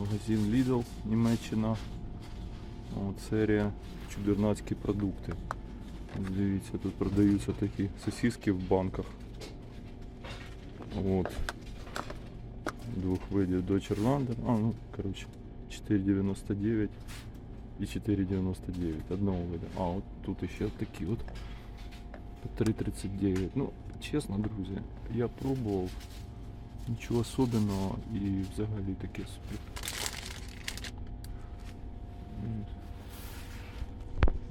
Магазин Lidl, Німеччина. От, серія чудернацькі продукти. Дивіться, тут продаються такі сосиски в банках. От. Двох видів Dodge Lander. А, ну, коротше, 4,99 і 4,99 одного виду. А, от тут ще такі от 3,39. Ну, чесно, друзі, я пробував. Нічого особенного і взагалі таке собі.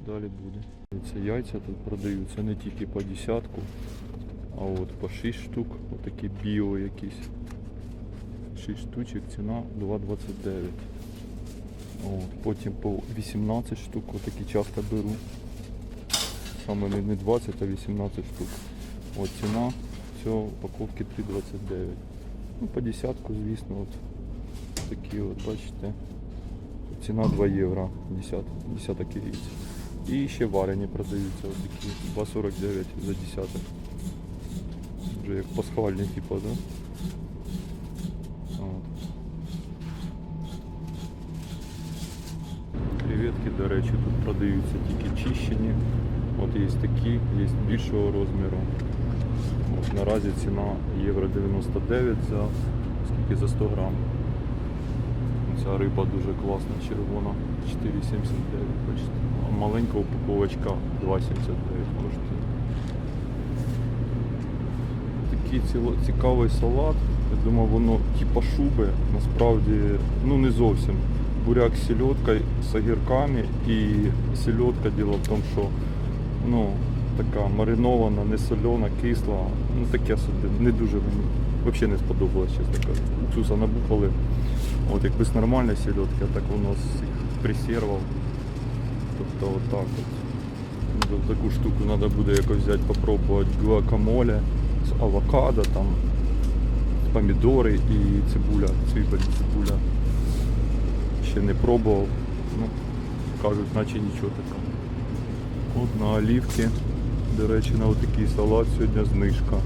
Далі буде. Це яйця тут продаються не тільки по десятку, а от по 6 штук, отакі біо якісь. 6 штучок, ціна 2,29. От, потім по 18 штук, отакі часто беру. Саме не 20, а 18 штук. От ціна цього упаковки 3,29. Ну, по десятку, звісно, от такі от, бачите. Ціна 2 євро, десят, десяток яєць. І ще варені продаються от такі 2,49 за десяток. Вже як пасхальні, типу, да? От. Креветки, до речі, тут продаються тільки чищені. От є такі, є більшого розміру. Наразі ціна євро 99 за скільки за 100 грам. Ця риба дуже класна, червона, 4,79 бачите. А маленька упаковочка 2,79 коштує. Такий цікавий салат. Я думав, воно типа шуби, насправді ну не зовсім. Буряк з сельодкою, з огірками і сельодка діло в тому, що ну, така маринована, не солена, кисла. Ну таке собі, не дуже мені. Взагалі не сподобалось, чесно кажучи. Уксуса набухали. От якось нормальна сельодка, а так воно з цих пресервів. Тобто отак от. Ну, Таку штуку треба буде якось взяти, попробувати гуакамоле з авокадо, там помідори і цибуля, цвібель, цибуля. Ще не пробував. Ну, кажуть, наче нічого такого. От на олівки, до речі, на отакий салат сьогодні знижка.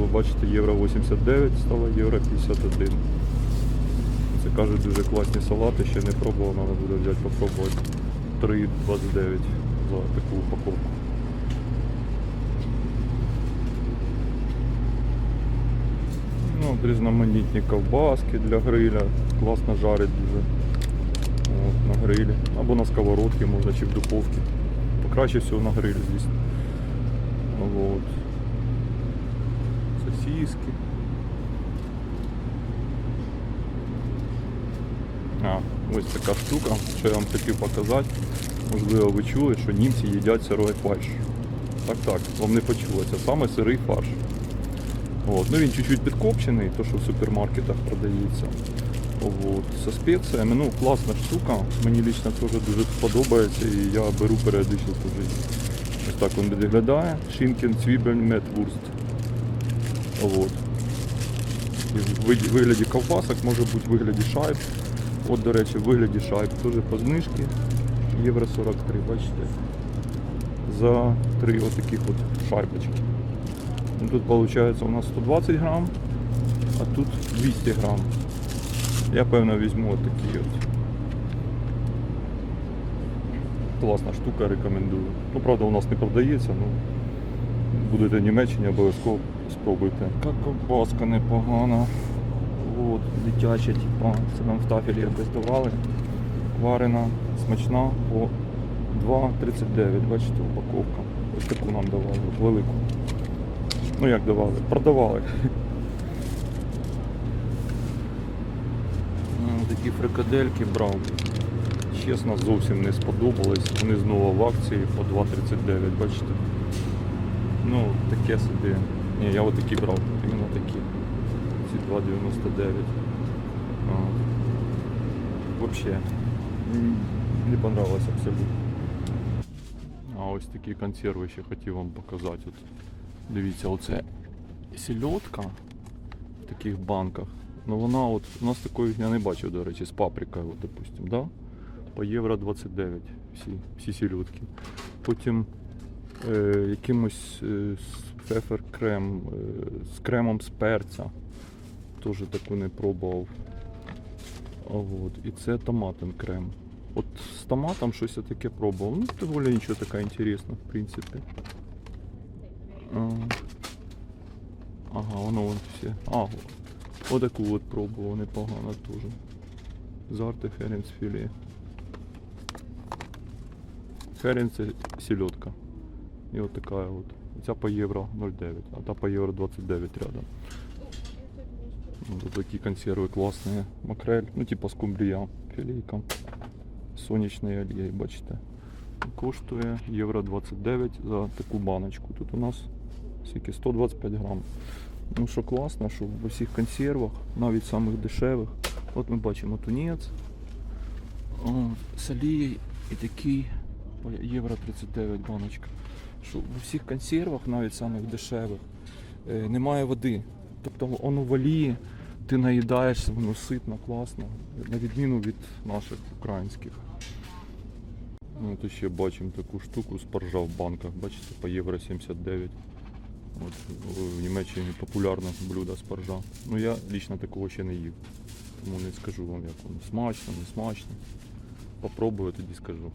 Ви бачите, євро 89 стало євро 51. Це кажуть дуже класні салати, ще не пробував, треба буде взяти попробувати. 3,29 за таку упаковку. Ну, різноманітні ковбаски для гриля. Класно жарить дуже. От, на грилі. Або на сковородці можна чи в духовці. Покраще всього на грилі, звісно. От. Сосиски. А, ось така штука, що я вам хотів показати. Можливо, ви чули, що німці їдять сирий фарш. Так, так, вам не почулося, саме сирий фарш. От. Ну він чуть-чуть підкопчений, то що в супермаркетах продається. От. Со спеціями, ну класна штука, мені лично теж дуже подобається і я беру періодично теж. Ось так він виглядає. Шинкен, цвібель, метвурст. От. І в вигляді ковбасок, може бути в вигляді шайб. От, до речі, в вигляді шайб теж по знижці. Євро 43, бачите. За три отаких от шайбочки. Ну, Тут виходить у нас 120 грам, а тут 200 грам. Я певно візьму отакі от. Класна штука, рекомендую. Ну, правда, у нас не продається, ну будете в Німеччині, обов'язково спробуйте. Така ковбаска непогана. От, дитяча, типа, це нам в тафелі якось давали. Варена, смачна по 2,39, бачите, упаковка. Ось таку нам давали, велику. Ну як давали? Продавали. Такі фрикадельки брав. Чесно, зовсім не сподобались. Вони знову в акції по 2,39, бачите. Ну, таке собі. Ні, я отакі брав, іменно такі. Ці 2,99. Взагалі. Не понравилось абсолютно. А ось такі консерви ще хотів вам показати. От, дивіться, оце сільотка в таких банках. Ну вона от, у нас такої я не бачив, до речі, з паприкою, от, допустим, да? По євро 29 всі, всі сільотки. Потім е, якимось е, крем, е, з кремом з перця. Теж таку не пробував. От, і це томатен крем. От з томатом щось я таке пробував. Ну, доволі нічого така інтересна, в принципі. Ага, воно вон все. А, отаку от пробував, непогано теж. Зарте херенс філе. Херен це сільотка. І от така от. Ця по євро 0,9, а та по євро 29 рядом. Ну, тут такі консерви класні. Макрель, ну типа скумбрія, філейка. Сонячної олії, бачите. Коштує євро 29 за таку баночку. Тут у нас скільки 125 грам. Ну що класно, що в усіх консервах, навіть самих дешевих. От ми бачимо тунець, з і такий євро 39 баночка. Що в усіх консервах, навіть самих дешевих, е, немає води. Тобто воно в олії, ти наїдаєшся, воно ситно, класно, на відміну від наших українських. Ну, тут ще бачимо таку штуку спаржа в банках, бачите, по євро 79. От, в Німеччині популярне блюдо спаржа. Ну я лично такого ще не їв. Тому не скажу вам, як воно смачно, не смачно. Попробую, тоді скажу.